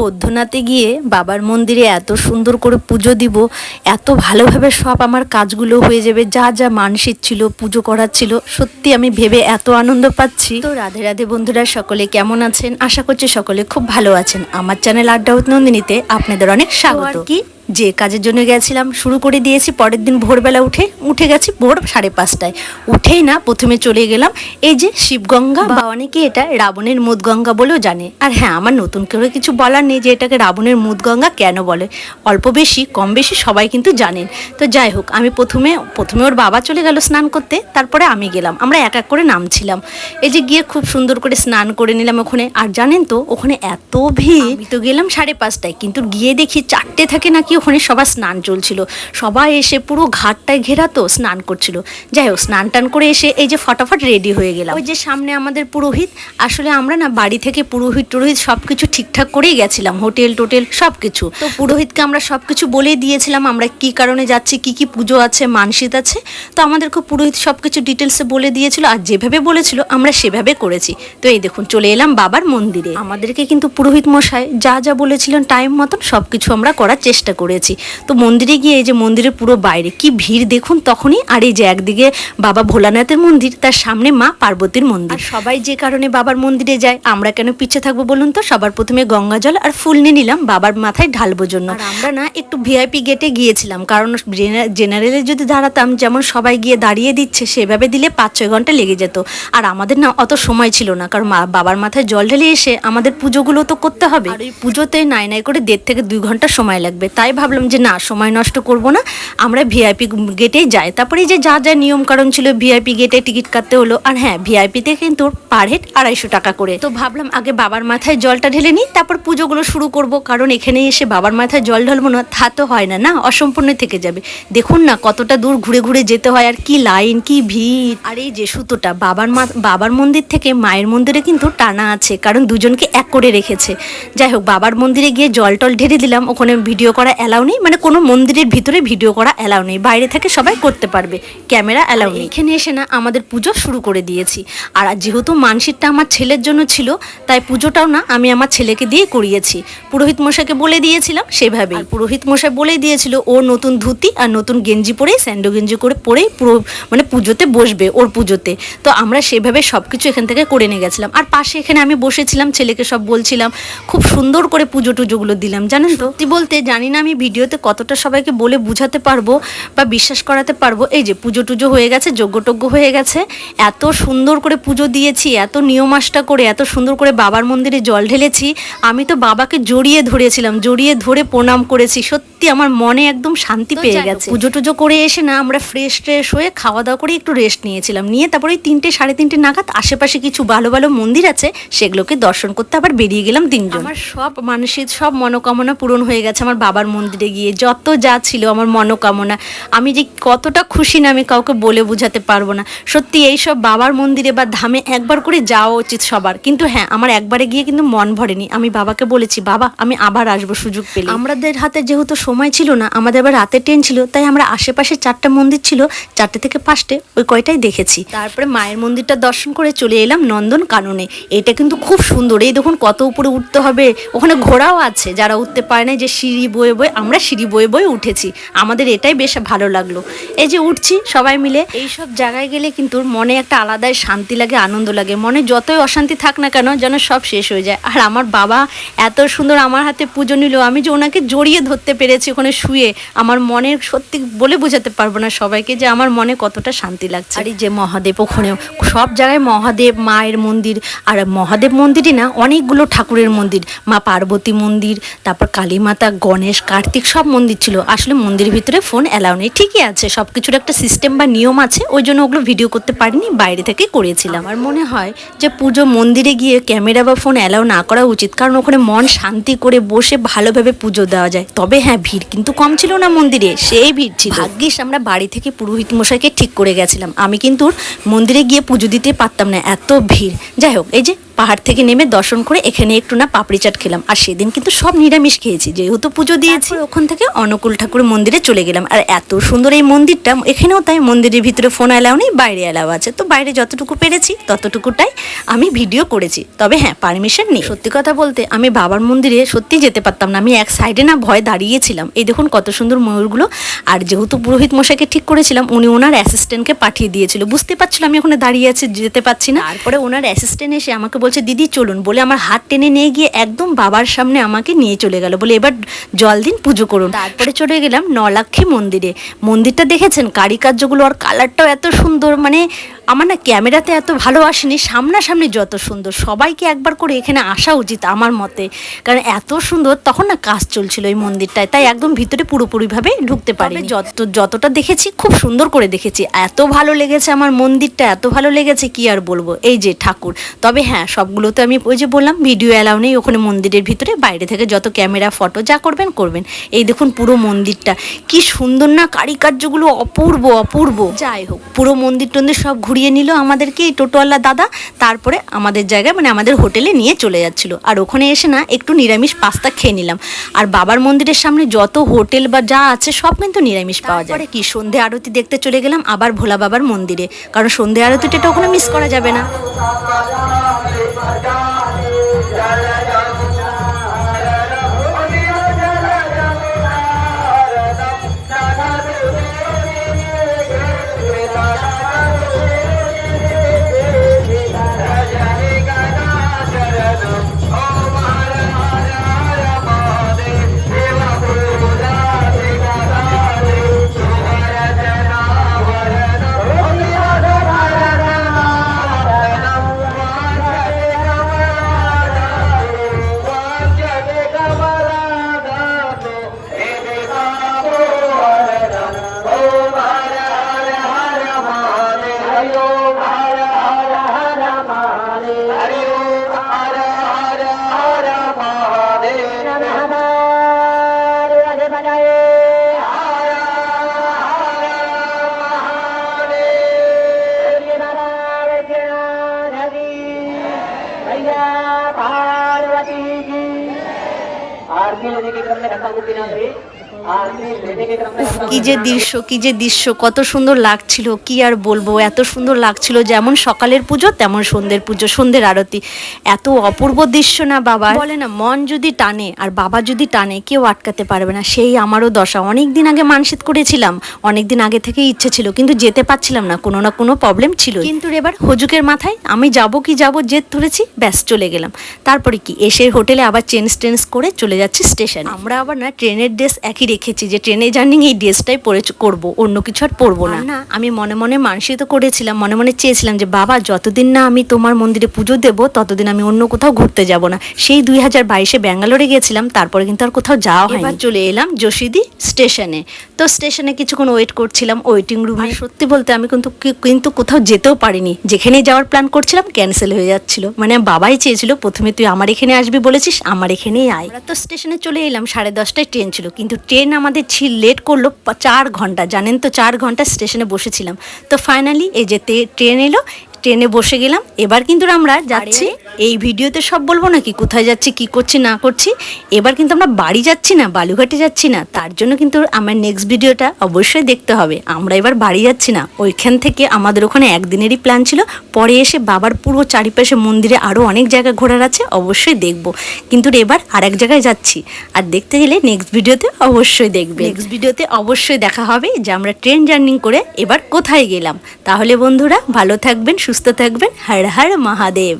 বৌদ্ধনাথে গিয়ে বাবার মন্দিরে এত সুন্দর করে পুজো দিব এত ভালোভাবে সব আমার কাজগুলো হয়ে যাবে যা যা মানসিক ছিল পুজো করার ছিল সত্যি আমি ভেবে এত আনন্দ পাচ্ছি। তো রাধে রাধে বন্ধুরা সকলে কেমন আছেন? আশা করছি সকলে খুব ভালো আছেন। আমার চ্যানেল আড্ডা নন্দিনীতে আপনাদের অনেক স্বাগত। কি যে কাজের জন্য গেছিলাম, শুরু করে দিয়েছি, পরের দিন ভোরবেলা উঠে উঠে গেছি ভোর সাড়ে পাঁচটায়। উঠেই না, প্রথমে চলে গেলাম, এই যে শিবগঙ্গা, বা অনেকে এটা রাবণের মুদগঙ্গা বলেও জানে। আর হ্যাঁ আমার নতুন করে কিছু বলার নেই যে এটাকে রাবণের মুদগঙ্গা কেন বলে। অল্প বেশি, কম বেশি সবাই কিন্তু জানেন। তো যাই হোক, আমি প্রথমে প্রথমে ওর বাবা চলে গেল স্নান করতে, তারপরে আমি গেলাম। আমরা এক এক করে নামছিলাম। এই যে গিয়ে খুব সুন্দর করে স্নান করে নিলাম ওখানে। আর জানেন তো, ওখানে এত ভিড়। তো গেলাম সাড়ে পাঁচটায়, কিন্তু গিয়ে দেখি চারটে থেকে নাকি ওখানে সবার স্নান চলছিল। সবাই এসে পুরো ঘাটটায় ঘেরা তো স্নান করছিল। যাই হোক, স্নান টান করে এসে এই যে ফটাফট রেডি হয়ে গেলাম। ওই যে সামনে আমাদের পুরোহিত, আসলে আমরা না বাড়ি থেকে পুরোহিত টুরোহিত সব কিছু ঠিকঠাক করেই গেছিলাম, হোটেল টোটেল সব কিছু তো পুরোহিতকে আমরা সব কিছু বলে দিয়েছিলাম, আমরা কি কারণে যাচ্ছি, কি কি পুজো আছে মানসিক আছে। তো আমাদেরকে পুরোহিত সব কিছু ডিটেলসে বলে দিয়েছিল, আর যেভাবে বলেছিল, আমরা সেভাবে করেছি। তো এই দেখুন, চলে এলাম বাবার মন্দিরে। আমাদেরকে কিন্তু পুরোহিত মশাই যা যা বলেছিলেন টাইম মতন সব কিছু আমরা করার চেষ্টা করেছি। তো মন্দিরে গিয়ে এই যে মন্দিরের পুরো বাইরে কি ভিড় দেখুন তখনই? আর এই যে একদিকে বাবা ভোলানাথের মন্দির তার সামনে মা পার্বতীর মন্দির। সবাই যে কারণে বাবার মন্দিরে যায় আমরা কেন পিছিয়ে থাকব বলুন তো? সবার প্রথমে গঙ্গা জল আর ফুল নিয়ে নিলাম বাবার মাথায় ঢালবো জন্য। আমরা না একটু ভিআইপি গেটে গিয়েছিলাম কারণ জেনারেলে যদি দাঁড়াতাম যেমন সবাই গিয়ে দাঁড়িয়ে দিচ্ছে সেভাবে দিলে পাঁচ ছয় ঘণ্টা লেগে যেত। আর আমাদের না অত সময় ছিল না কারণ বাবার মাথায় জল ঢেলে এসে আমাদের পুজোগুলো তো করতে হবে। আর ওই পুজোতে নাই নাই করে দেড় থেকে দুই ঘণ্টা সময় লাগবে। তাই ভাবলাম যে না, সময় নষ্ট করব না, আমরা ভিআইপি গেটেই যাই। তারপরে যে যা যা নিয়ম কারণ ছিল ভিআইপি গেটে টিকিট কাটতে হলো, আর হ্যাঁ ভিআইপিতে কিন্তু পার হেড আড়াইশো টাকা করে। তো ভাবলাম আগে বাবার মাথায় জলটা ঢেলে নিই, তারপর পুজোগুলো শুরু করব, কারণ এখানে এসে বাবার মাথায় জল ঢালবো না, তা তো হয় না না? অসম্পূর্ণ থেকে যাবে। দেখুন না, কতটা দূর ঘুরে ঘুরে যেতে হয়, আর কি লাইন, কি ভিড়। আর এই যে সুতোটা, বাবার মা বাবার মন্দির থেকে মায়ের মন্দিরে কিন্তু টানা আছে, কারণ দুজনকে এক করে রেখেছে। যাই হোক, বাবার মন্দিরে গিয়ে জল টল ঢেলে দিলাম, ওখানে ভিডিও করা অ্যালাউ নেই? মানে কোনো মন্দিরের ভিতরে ভিডিও করা অ্যালাউ নেই। বাইরে থেকে সবাই করতে পারবে। ক্যামেরা অ্যালাউ নেই। এখানে এসে না আমাদের পুজো শুরু করে দিয়েছি। আর যেহেতু মানসিকটা আমার ছেলের জন্য ছিল তাই পুজোটাও না আমি আমার ছেলেকে দিয়ে করিয়েছি। পুরোহিত মশাইকে বলে দিয়েছিলাম সেভাবেই। পুরোহিত মশাই বলে দিয়েছিল ও নতুন ধুতি আর নতুন গেঞ্জি পরে স্যান্ডো গেঞ্জি করে পরেই পুরো মানে পুজোতে বসবে ওর পুজোতে। তো আমরা সেভাবে সব কিছু এখান থেকে করে নিয়ে গেছিলাম। আর পাশে এখানে আমি বসেছিলাম ছেলেকে সব বলছিলাম। খুব সুন্দর করে পুজো টুজোগুলো দিলাম। জানেন তো বলতে জানি না আমি ভিডিওতে কতটা সবাইকে বলে বুঝাতে পারব বা বিশ্বাস করাতে পারব এই যে পুজো টুজো হয়ে গেছে যজ্ঞটজ্ঞ হয়ে গেছে এত সুন্দর করে পুজো দিয়েছি এত নিয়মাসটা করে এত সুন্দর করে বাবার মন্দিরে জল ঢেলেছি আমি তো বাবাকে জড়িয়ে ধরেছিলাম জড়িয়ে ধরে প্রণাম করেছি সত্যি আমার মনে একদম শান্তি পেয়ে গেছে। পুজো টুজো করে এসে না আমরা ফ্রেশ ট্রেশ হয়ে খাওয়া দাওয়া করে একটু রেস্ট নিয়েছিলাম নিয়ে তারপরে ওই তিনটে সাড়ে তিনটে নাগাদ আশেপাশে কিছু ভালো ভালো মন্দির আছে সেগুলোকে দর্শন করতে আবার বেরিয়ে গেলাম তিনজন। আমার সব মানসিক সব মনোকামনা পূরণ হয়ে গেছে আমার বাবার মন্দিরে গিয়ে যত যা ছিল আমার মনোকামনা আমি যে কতটা খুশি না আমি কাউকে বলে বোঝাতে পারব না। সত্যি এই সব বাবার মন্দিরে বা ধামে একবার করে যাওয়া উচিত সবার। কিন্তু হ্যাঁ আমার একবারে গিয়ে কিন্তু মন ভরেনি। আমি বাবাকে বলেছি বাবা আমি আবার আসব সুযোগ পেলে। আমাদের হাতে যেহেতু সময় ছিল না আমাদের আবার রাতে ট্রেন ছিল তাই আমরা আশেপাশে চারটা মন্দির ছিল চারটে থেকে পাঁচটে ওই কয়টাই দেখেছি। তারপরে মায়ের মন্দিরটা দর্শন করে চলে এলাম নন্দন কাননে এটা কিন্তু খুব সুন্দর। এই দেখুন কত উপরে উঠতে হবে। ওখানে ঘোড়াও আছে যারা উঠতে পারে না যে সিঁড়ি বয়ে বয়ে আমরা সিঁড়ি বয়ে বয়ে উঠেছি। আমাদের এটাই বেশ ভালো লাগল। এই যে উঠছি সবাই মিলে এই সব জায়গায় গেলে কিন্তু মনে একটা আলাদাই শান্তি লাগে, আনন্দ লাগে। মনে যতই অশান্তি থাক না কেন যেন সব শেষ হয়ে যায়। আর আমার বাবা এত সুন্দর আমার হাতে পুজো নিল, আমি যে ওনাকে জড়িয়ে ধরতে পেরেছি ওখানে শুয়ে, আমার মনের সত্যি বলে বোঝাতে পারব না সবাইকে যে আমার মনে কতটা শান্তি লাগছে। আর এই যে মহাদেব ওখানেও, সব জায়গায় মহাদেব, মায়ের মন্দির, আর মহাদেব মন্দিরই না, অনেকগুলো ঠাকুরের মন্দির। মা পার্বতী মন্দির, তারপর কালী মাতা গণেশ কার্তিক সব মন্দির ছিল। আসলে মন্দিরের ভিতরে ফোন অ্যালাউ নেই। ঠিকই আছে সব কিছুর একটা সিস্টেম বা নিয়ম আছে। ওই জন্য ওগুলো ভিডিও করতে পারিনি, বাইরে থেকে করেছিলাম। আমার মনে হয় যে পুজো মন্দিরে গিয়ে ক্যামেরা বা ফোন অ্যালাউ না করা উচিত। কারণ ওখানে মন শান্তি করে বসে ভালোভাবে পুজো দেওয়া যায়। তবে হ্যাঁ ভিড় কিন্তু কম ছিল না মন্দিরে, সেই ভিড় ছিল। ভাগ্যিস আমরা বাড়ি থেকে পুরোহিত মশাইকে ঠিক করে গেছিলাম। আমি কিন্তু মন্দিরে গিয়ে পুজো দিতে পারতাম না, এত ভিড়। যাই হোক, এই যে পাহাড় থেকে নেমে দর্শন করে এখানে একটু না পাপড়ি চাট খেলাম। আর সেদিন কিন্তু সব নিরামিষ খেয়েছি। যেহেতু পুজো দিয়েছি। ওখান থেকে অনুকূল ঠাকুর মন্দিরে চলে গেলাম। আর এত সুন্দর এই মন্দিরটা এখানেও তাই মন্দিরের ভিতরে ফোন অ্যালাউ নেই বাইরে অ্যালাউ আছে। তো বাইরে যতটুকু পেরেছি ততটুকুটাই আমি ভিডিও করেছি। তবে হ্যাঁ পারমিশন নেই। সত্যি কথা বলতে আমি বাবার মন্দিরে সত্যি যেতে পারতাম না। আমি এক সাইডে না ভয় দাঁড়িয়েছিলাম। এই দেখুন কত সুন্দর ময়ূরগুলো। আর যেহেতু পুরোহিত মশাইকে ঠিক করেছিলাম উনি ওনার অ্যাসিস্ট্যান্টকে পাঠিয়ে দিয়েছিল। বুঝতে পারছিল আমি ওখানে দাঁড়িয়ে আছি যেতে পারছি না। তারপরে ওনার অ্যাসিস্ট্যান্ট এসে আমাকে বলছে দিদি চলুন। বলে আমার হাত টেনে নিয়ে গিয়ে একদম বাবার সামনে আমাকে নিয়ে চলে গেল। বলে এবার জল দিন পুজো করুন। তারপরে? চলে গেলাম নলাক্ষী মন্দিরে। মন্দিরটা দেখেছেন? কারিকার্যগুলো আর কালারটাও এত সুন্দর মানে আমার না ক্যামেরাতে এত ভালো আসেনি সামনাসামনি যত সুন্দর। সবাইকে একবার করে এখানে আসা উচিত আমার মতে। কারণ এত সুন্দর তখন না কাজ চলছিল এই মন্দিরটায়। তাই একদম ভিতরে পুরোপুরিভাবে ঢুকতে পারি যত যতটা দেখেছি খুব সুন্দর করে দেখেছি। এত ভালো লেগেছে আমার মন্দিরটা এত ভালো লেগেছে কি আর বলব? এই যে ঠাকুর। তবে হ্যাঁ সবগুলো তো আমি ওই যে বললাম ভিডিও অ্যালাউ নেই ওখানে মন্দিরের ভিতরে বাইরে থেকে যত ক্যামেরা ফটো যা করবেন করবেন। এই দেখুন পুরো মন্দিরটা। কি সুন্দর না কারিকার্যগুলো অপূর্ব অপূর্ব। যাই হোক পুরো মন্দির টন্দির সব ঘুরিয়ে নিল আমাদেরকে এই টোটোওয়ালা দাদা। তারপরে আমাদের জায়গায় মানে আমাদের হোটেলে নিয়ে চলে যাচ্ছিল। আর ওখানে এসে না একটু নিরামিষ পাস্তা খেয়ে নিলাম। আর বাবার মন্দিরের সামনে যত হোটেল বা যা আছে, সব কিন্তু নিরামিষ পাওয়া যায়। কি? সন্ধে আরতি দেখতে চলে গেলাম আবার ভোলা বাবার মন্দিরে। কারণ সন্ধে আরতিটা ওখানে মিস করা যাবে না। কি যে দৃশ্য, কি যে দৃশ্য, কত সুন্দর লাগছিল, কি আর বলব, এত সুন্দর লাগছিল, যেমন সকালের পুজো, তেমন সন্ধ্যের পুজো, সন্ধ্যের আরতি। এত অপূর্ব দৃশ্য না, বাবা? বলে না, মন যদি টানে, আর বাবা যদি টানে, কেউ আটকাতে পারবে না, সেই আমারও দশা। অনেক দিন আগে মানসিক করেছিলাম অনেক দিন আগে থেকে ইচ্ছে ছিল, কিন্তু যেতে পারছিলাম না, কোনো না কোনো প্রবলেম ছিল। কিন্তু এবার হজুকের মাথায়, আমি যাব কি যাব, জেদ ধরেছি, ব্যাস চলে গেলাম। তারপরে কি, এসে হোটেলে আবার চেঞ্জ টেঞ্জ করে চলে যাচ্ছি স্টেশনে আমরা আবার না ট্রেনের ড্রেস একই রেখেছি যে ট্রেনে জার্নি এই ড্রেসটাই পরে করব অন্য কিছু আর পরবো না। না আমি মনে মনে মানসিক করেছিলাম মনে মনে চেয়েছিলাম যে বাবা যতদিন না আমি তোমার মন্দিরে পুজো দেবো ততদিন আমি অন্য কোথাও ঘুরতে যাব না। সেই দুই হাজার বাইশে ব্যাঙ্গালোরে গেছিলাম তারপরে কিন্তু আর কোথাও যাওয়া হয় এবার চলে এলাম যোশীদি স্টেশনে। তো স্টেশনে কিছুক্ষণ ওয়েট করছিলাম ওয়েটিং রুমে। সত্যি বলতে আমি কিন্তু কিন্তু কোথাও যেতেও পারিনি। যেখানে যাওয়ার প্ল্যান করছিলাম ক্যান্সেল হয়ে যাচ্ছিল। মানে বাবাই চেয়েছিল প্রথমে তুই আমার এখানে আসবি বলেছিস আমার এখানেই আয়। তো স্টেশনে চলে এলাম সাড়ে দশটায় ট্রেন ছিল। কিন্তু ট্রেন আমাদের ছিল লেট করল চার ঘণ্টা। জানেন তো, চার ঘণ্টা স্টেশনে বসেছিলাম। তো ফাইনালি এই যেতে ট্রেন এলো ট্রেনে বসে গেলাম। এবার কিন্তু আমরা যাচ্ছি। এই ভিডিওতে সব বলব নাকি? কোথায় যাচ্ছি কি করছি না করছি? এবার কিন্তু আমরা বাড়ি যাচ্ছি না বালুঘাটে যাচ্ছি না। তার জন্য কিন্তু আমার নেক্সট ভিডিওটা অবশ্যই দেখতে হবে। আমরা এবার বাড়ি যাচ্ছি না। ওইখান থেকে আমাদের ওখানে একদিনেরই প্ল্যান ছিল। পরে এসে বাবার পুরো চারিপাশে মন্দিরে আরও অনেক জায়গা ঘোরার আছে অবশ্যই দেখব। কিন্তু এবার আর এক জায়গায় যাচ্ছি। আর দেখতে গেলে নেক্সট ভিডিওতে অবশ্যই দেখবে। নেক্সট ভিডিওতে অবশ্যই দেখা হবে যে আমরা ট্রেন জার্নি করে এবার কোথায় গেলাম। তাহলে বন্ধুরা ভালো থাকবেন সুস্থ থাকবেন। হর হর মহাদেব।